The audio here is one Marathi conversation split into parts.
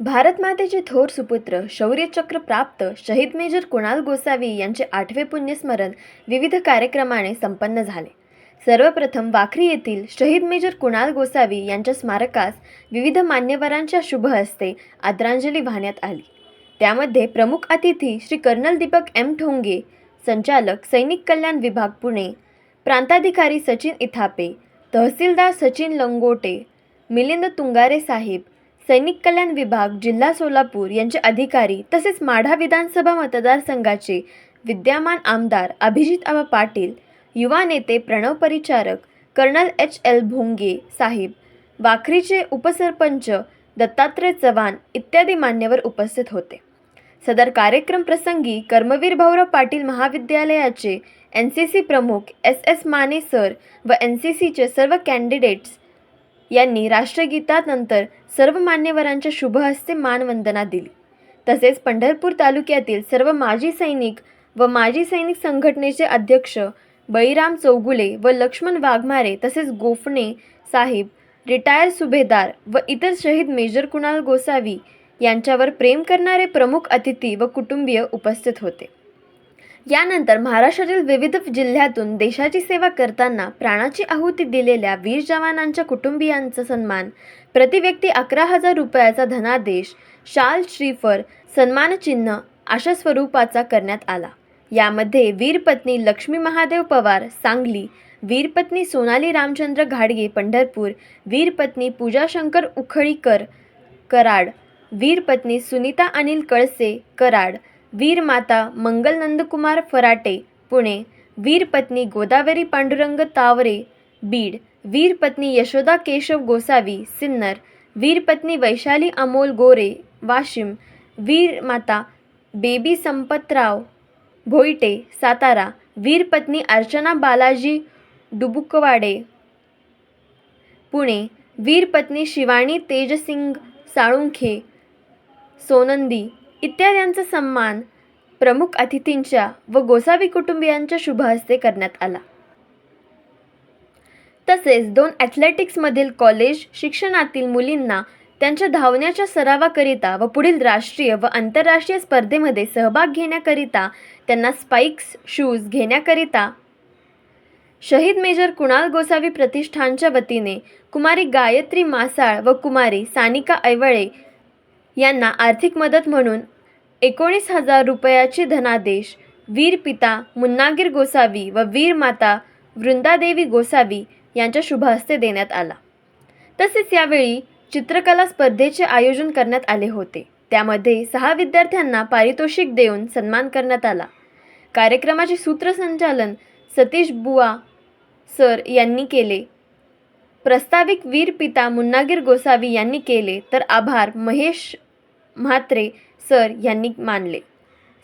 भारत मातेचे थोर सुपुत्र शौर्यचक्र प्राप्त शहीद मेजर कुणाल गोसावी यांचे आठवे पुण्यस्मरण विविध कार्यक्रमाने संपन्न झाले. सर्वप्रथम वाखरी येथील शहीद मेजर कुणाल गोसावी यांच्या स्मारकास विविध मान्यवरांच्या शुभ हस्ते आदरांजली वाहण्यात आली. त्यामध्ये प्रमुख अतिथी श्री कर्नल दीपक एम ठोंगे संचालक सैनिक कल्याण विभाग पुणे प्रांताधिकारी सचिन इथापे तहसीलदार सचिन लंगोटे मिलिंद तुंगारे साहेब सैनिक कल्याण विभाग जिल्हा सोलापूर यांचे अधिकारी तसेच माढा विधानसभा मतदारसंघाचे विद्यमान आमदार अभिजित आबा पाटील युवा नेते Pranav Paricharak colonel H L Bhonge saheb वाखरीचे उपसरपंच दत्तात्रय चव्हाण इत्यादी मान्यवर उपस्थित होते. सदर कार्यक्रम प्रसंगी कर्मवीर भाऊराव पाटील महाविद्यालयाचे एन सी सी प्रमुख एस एस माने सर व एन सी सीचे सर्व कॅन्डिडेट्स यांनी राष्ट्रगीतानंतर सर्व मान्यवरांच्या शुभहस्ते मानवंदना दिली. तसेच पंढरपूर तालुक्यातील सर्व माजी सैनिक व माजी सैनिक संघटनेचे अध्यक्ष बळीराम चौगुले व लक्ष्मण वाघमारे तसेच गोफणे साहेब रिटायर सुभेदार व इतर शहीद मेजर कुणाल गोसावी यांच्यावर प्रेम करणारे प्रमुख अतिथी व कुटुंबीय उपस्थित होते. यानंतर महाराष्ट्रातील विविध जिल्ह्यातून देशाची सेवा करताना प्राणाची आहुती दिलेल्या वीर जवानांच्या कुटुंबियांचा सन्मान प्रतिव्यक्ती अकरा हजार रुपयाचा धनादेश शाल श्रीफर सन्मानचिन्ह अशा स्वरूपाचा करण्यात आला. यामध्ये वीरपत्नी लक्ष्मी महादेव पवार सांगली वीरपत्नी सोनाली रामचंद्र घाडगे पंढरपूर वीरपत्नी पूजा शंकर उखळीकर कराड वीरपत्नी सुनीता अनिल कळसे कराड वीरमाता मंगल नंदकुमार फराटे पुणे. वीरपत्नी गोदावरी पांडुरंग तावरे बीड. वीरपत्नी यशोदा केशव गोसावी सिन्नर. वीरपत्नी वैशाली अमोल गोरे वाशिम. वीरमाता बेबी संपतराव भोईटे सातारा. वीरपत्नी अर्चना बालाजी डुबुकवाडे पुणे. वीरपत्नी शिवाणी तेजसिंग साळुंखे सोनंदी. इत्याद्यांचा सन्मान प्रमुख अतिथींच्या व गोसावी कुटुंबियांच्या शुभहस्ते करण्यात आला. तसेच दोन ॲथलेटिक्समधील कॉलेज शिक्षणातील मुलींना त्यांच्या धावण्याच्या सरावाकरिता व पुढील राष्ट्रीय व आंतरराष्ट्रीय स्पर्धेमध्ये सहभाग घेण्याकरिता त्यांना स्पाइक्स शूज घेण्याकरिता शहीद मेजर कुणाल गोसावी प्रतिष्ठानच्या वतीने कुमारी गायत्री मासाळ व कुमारी सानिका ऐवळे यांना आर्थिक मदत म्हणून एकोणीस हजार रुपयाचे धनादेश. वीर पिता मुन्नागीर गोसावी व वीर माता वृंदादेवी गोसावी यांच्या शुभहस्ते देण्यात आला. तसेच यावेळी चित्रकला स्पर्धेचे आयोजन करण्यात आले होते. त्यामध्ये सहा विद्यार्थ्यांना पारितोषिक देऊन सन्मान करण्यात आला. कार्यक्रमाचे सूत्रसंचालन सतीश बुवा सर यांनी केले. प्रस्ताविक वीर पिता मुन्नागीर गोसावी यांनी केले. तर आभार महेश म्हात्रे सर यांनी मानले.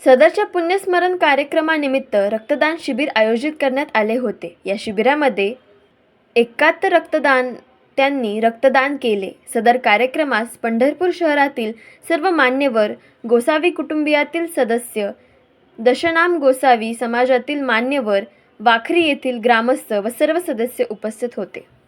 सदरच्या पुण्यस्मरण कार्यक्रमानिमित्त रक्तदान शिबिर आयोजित करण्यात आले होते. या शिबिरामध्ये एकाहत्तर रक्तदान त्यांनी रक्तदान केले. सदर कार्यक्रमास पंढरपूर शहरातील सर्व मान्यवर गोसावी कुटुंबियातील सदस्य दशनाम गोसावी समाजातील मान्यवर वाखरी येथील ग्रामस्थ व सर्व सदस्य उपस्थित होते.